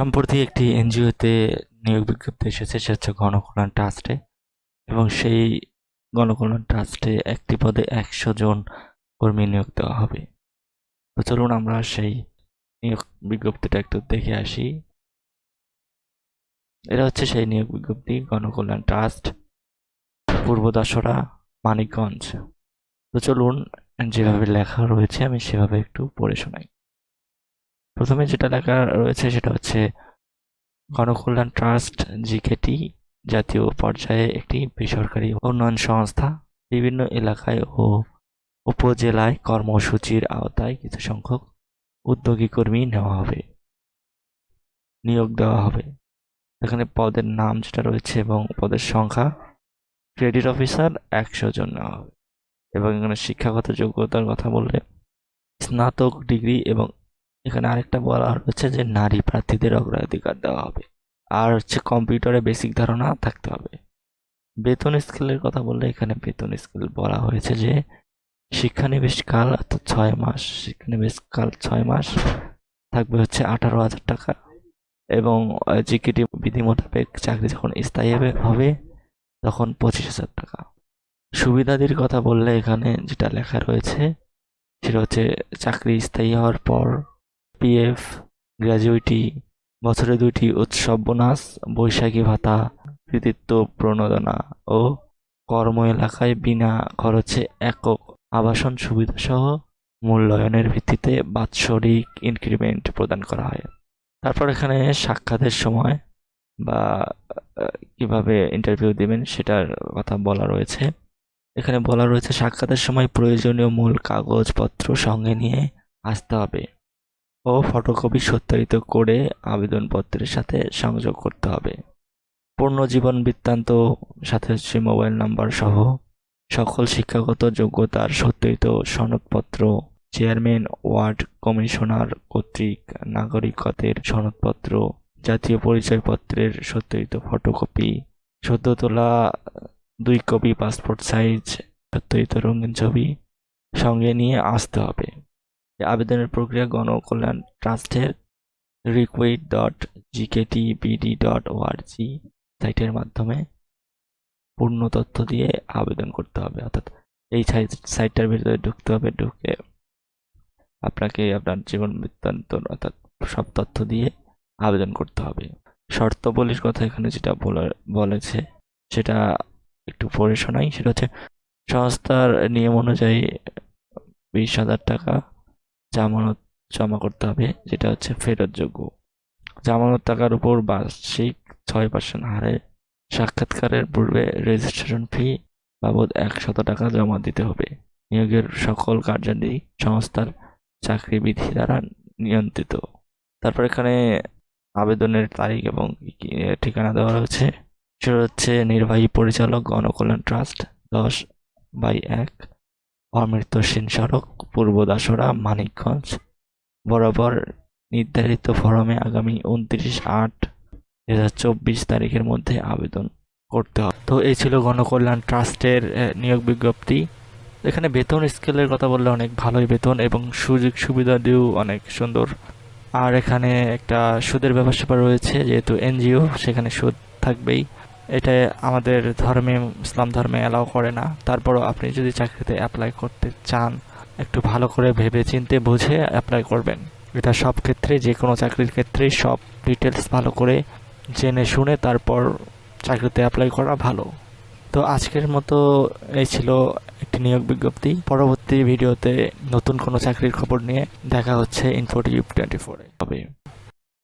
সম্প্রতি একটি এনজিওতে নিয়োগ বিজ্ঞপ্তি এসেছে, সেটা হচ্ছে গণকল্যাণ ট্রাস্টে। এবং সেই গণকল্যাণ ট্রাস্টে একটি পদে একশো জন কর্মী নিয়োগ দেওয়া হবে। তো চলুন আমরা সেই নিয়োগ বিজ্ঞপ্তিটা একটু দেখে আসি। এটা হচ্ছে সেই নিয়োগ বিজ্ঞপ্তি, গণকল্যাণ ট্রাস্ট পূর্বদাসরা মানিকগঞ্জ। তো চলুন যেভাবে লেখা রয়েছে, আমি সেভাবে একটু পড়ে শোনাই। প্রথমে যেটা লেখা রয়েছে সেটা হচ্ছে, গণকল্যাণ ট্রাস্ট, জিকেটি, জাতীয় পর্যায়ে একটি বেসরকারি উন্নয়ন সংস্থা। বিভিন্ন এলাকায় ও উপজেলায় কর্মসূচির আওতায় কিছু সংখ্যক উদ্যোগী কর্মী নেওয়া হবে, নিয়োগ দেওয়া হবে। এখানে পদের নাম যেটা রয়েছে এবং পদের সংখ্যা, ক্রেডিট অফিসার একশো জন নেওয়া হবে। এবং এখানে শিক্ষাগত যোগ্যতার কথা বললে, স্নাতক ডিগ্রি এবং এখানে আরেকটা বলা হচ্ছে যে নারী প্রার্থীদের অগ্রাধিকার দেওয়া হবে। আর হচ্ছে কম্পিউটারে বেসিক ধারণা থাকতে হবে। বেতন স্কেলের কথা বললে এখানে বেতন স্কেল বলা হয়েছে যে শিক্ষানিবেশকাল অর্থাৎ ছয় মাস শিক্ষানিবেশকাল ছয় মাস থাকবে হচ্ছে আঠারো হাজার টাকা এবং জিকেটি বিধি মোতাবেক চাকরি যখন স্থায়ী হবে হবে তখন পঁচিশ হাজার টাকা। সুবিধাদির কথা বললে এখানে যেটা লেখা রয়েছে সেটা হচ্ছে চাকরি স্থায়ী হওয়ার পর পিএফ গ্র্যাজুইটি বছরে দুইটি উৎসব বোনাস, বৈশাখী ভাতা, কৃতিত্ব প্রণোদনা ও কর্ম এলাকায় বিনা খরচে একক আবাসন সুবিধা সহ মূল্যায়নের ভিত্তিতে বাৎসরিক ইনক্রিমেন্ট প্রদান করা হয়। তারপর এখানে সাক্ষাতের সময় বা কীভাবে ইন্টারভিউ দেবেন সেটার কথা বলা রয়েছে। এখানে বলা রয়েছে সাক্ষাতের সময় প্রয়োজনীয় মূল কাগজপত্র সঙ্গে নিয়ে আসতে হবে। ও ফটোকপি সত্যায়িত করে আবেদনপত্রের সাথে সংযোগ করতে হবে। পূর্ণ জীবন বৃত্তান্ত, সাথে হচ্ছে মোবাইল নাম্বার সহ সকল শিক্ষাগত যোগ্যতার সত্যায়িত সনদপত্র, চেয়ারম্যান, ওয়ার্ড কমিশনার কর্তৃক নাগরিকত্বের সনদপত্র, জাতীয় পরিচয়পত্রের সত্যায়িত ফটোকপি সদ্য তোলা দুই কপি, পাসপোর্ট সাইজ, সত্যায়িত রঙিন ছবি সঙ্গে নিয়ে আসতে হবে। আবেদনের প্রক্রিয়া গণকল্যাণ ট্রাস্টের recruit dot GKT BD dot ORG সাইটের মাধ্যমে পূর্ণ তথ্য দিয়ে আবেদন করতে হবে। অর্থাৎ এই সাইটটার ভিতরে ঢুকতে হবে, ঢুকে আপনাকে আপনার জীবন বৃত্তান্ত অর্থাৎ সব তথ্য দিয়ে আবেদন করতে হবে। শর্তাবলীর কথা এখানে যেটা বলেছে সেটা একটু পড়ে শোনাই। সেটা হচ্ছে, সংস্থার নিয়ম অনুযায়ী বিশ হাজার টাকা জামানত জমা করতে হবে, যেটা হচ্ছে ফেরতযোগ্য। জামানত টাকার উপর বার্ষিক ছয় পার্সেন্ট হারে সাক্ষাৎকারের পূর্বে রেজিস্ট্রেশন ফি বাবদ একশত টাকা জমা দিতে হবে। নিয়োগের সকল কার্যাদি সংস্থার চাকরিবিধি দ্বারা নিয়ন্ত্রিত। তারপর এখানে আবেদনের তারিখ এবং ঠিকানা দেওয়া রয়েছে। সেটা হচ্ছে নির্বাহী পরিচালক গণকল্যাণ ট্রাস্ট দশ বাই এক। অমৃতসীন সড়ক, পূর্ব দাসরা, মানিকগঞ্জ। বরাবর নির্ধারিত ফরমে আগামী উনত্রিশ আট দু হাজার চব্বিশ তারিখের মধ্যে আবেদন করতে হবে। তো এই ছিল গণকল্যাণ ট্রাস্টের নিয়োগ বিজ্ঞপ্তি। এখানে বেতন স্কেলের কথা বললে অনেক ভালোই বেতন এবং সুযোগ সুবিধা দিয়েও অনেক সুন্দর। আর এখানে একটা সুদের ব্যবস্থা রয়েছে, যেহেতু এনজিও, সেখানে সুদ থাকবেই। এটা আমাদের ধর্মে, ইসলাম ধর্মে অ্যালাউ করে না। তারপরও আপনি যদি চাকরিতে অ্যাপ্লাই করতে চান, একটু ভালো করে ভেবে চিনতে বুঝে অ্যাপ্লাই করবেন। এটা সব ক্ষেত্রে, যে কোনো চাকরির ক্ষেত্রেই সব ডিটেলস ভালো করে জেনে শুনে তারপর চাকরিতে অ্যাপ্লাই করা ভালো। তো আজকের মতো এই ছিল একটি নিয়োগ বিজ্ঞপ্তি। পরবর্তী ভিডিওতে নতুন কোনো চাকরির খবর নিয়ে দেখা হচ্ছে ইনফোটিউব টোয়েন্টি ফোরে হবে